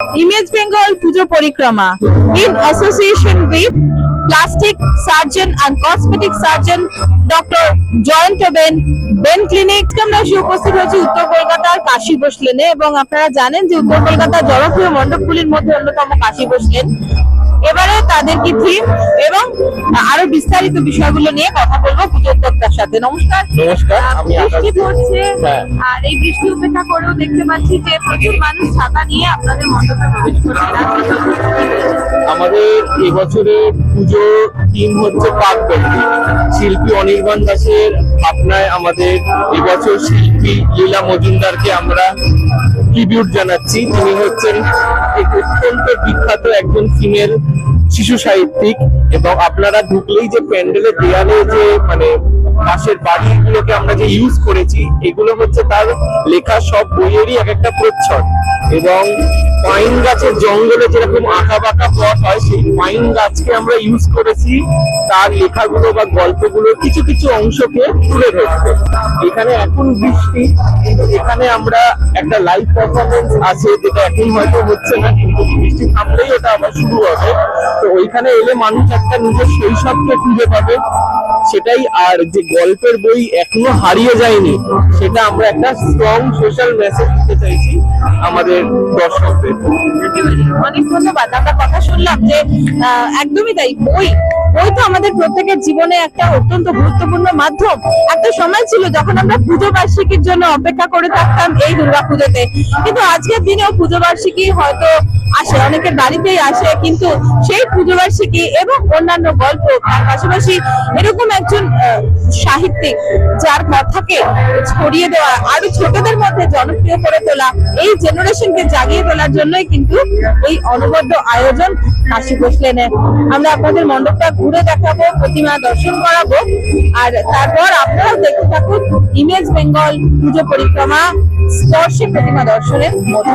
Image Bengal পুজো পরিক্রমা in association with plastic surgeon and cosmetic surgeon doctor Jayanta Ben বেন clinic আমরা উপস্থিত হয়েছি উত্তর কলকাতার কাশী বসলেনে এবং আপনারা জানেন যে উত্তর কলকাতার জনপ্রিয় মণ্ডপগুলির মধ্যে অন্যতম কাশী বসলেন। এবারে তাদের কি থিম এবং আরও বিস্তারিত বিষয়গুলো নিয়ে কথা বলব পুজোদ্যোক্তার সাথে। নমস্কার। নমস্কার বৃষ্টি পড়ছে। হ্যাঁ। আর এই বৃষ্টি উপেক্ষা করেও দেখতে পাচ্ছি যে প্রচুর মানুষ ছাতা নিয়ে আপনাদের মণ্ডপে প্রবেশ করছে। আমাদের এবছরের পুজো থিম হচ্ছে পাকবন্দি শিল্পী অনির্বাণ দাসের ভাবনায় আমাদের এবছর শিল্পী লীলা মজুমদারকে আমরা ট্রিবিউট জানাচ্ছি। তিনি হচ্ছেন অত্যন্ত বিখ্যাত একজন ফিমেল শিশু সাহিত্যিক এবং আপনারা ঢুকলেই যে প্যান্ডেলের দেয়ালে যে মানে পাশের বাড়িগুলোকে আমরা যে ইউজ করেছি, এগুলো হচ্ছে তার লেখা সব বইয়েরই এক একটা প্রচ্ছদ। এবং পাইন গাছের জঙ্গলে যেরকম আঁকা বাঁকা পথ হয়, সেই পাইন গাছকে আমরা ইউজ করেছি তার লেখাগুলো বা গল্পগুলোর কিছু কিছু অংশকে তুলে ধরতে। এখানে এখন বৃষ্টি, কিন্তু এখানে আমরা একটা লাইভ পারফরমেন্স আছে, যেটা এখন হয়তো হচ্ছে না, কিন্তু বৃষ্টি থামলেই ওটা আবার শুরু হবে। ওইখানে এলে মানুষ একটা নিজের শৈশবকে খুঁজে পাবে। সেটাই আর যে গল্পের বই এখনও হারিয়ে যায়নি, সেটা আমরা একটা স্ট্রং সোশ্যাল মেসেজ দিতে চাইছি আমাদের দর্শকদের। অনেক ধন্যবাদ। আমরা কথা শুনলাম যে একদমই তাই বই বই তো আমাদের প্রত্যেকের জীবনে একটা অত্যন্ত গুরুত্বপূর্ণ মাধ্যম। একটা সময় ছিল যখন আমরা পুজো বার্ষিকীর জন্য অপেক্ষা করে থাকতাম এই দুর্গা পুজোতে। কিন্তু আজকের দিনেও পুজো বার্ষিকী হয়তো আসে, অনেকের বাড়িতেই আসে, কিন্তু সেই পুজো বার্ষিকী এবং অন্যান্য গল্প, তার পাশাপাশি এরকম একজন সাহিত্যিক যার কথাকে ছড়িয়ে দেওয়া, আরও ছোটদের মধ্যে জনপ্রিয় করে তোলা, এই জেনারেশনকে জাগিয়ে তোলার জন্যই কিন্তু এই অনবদ্য আয়োজন কাশি বসলেনে। আমরা আপনাদের মণ্ডপটা ঘুরে দেখাবো, প্রতিমা দর্শন করাবো। আর তারপর আপনারাও দেখতে থাকুন ইমেজ বেঙ্গল পুজো পরিক্রমা, স্পর্শে প্রতিমা দর্শনের মধ্য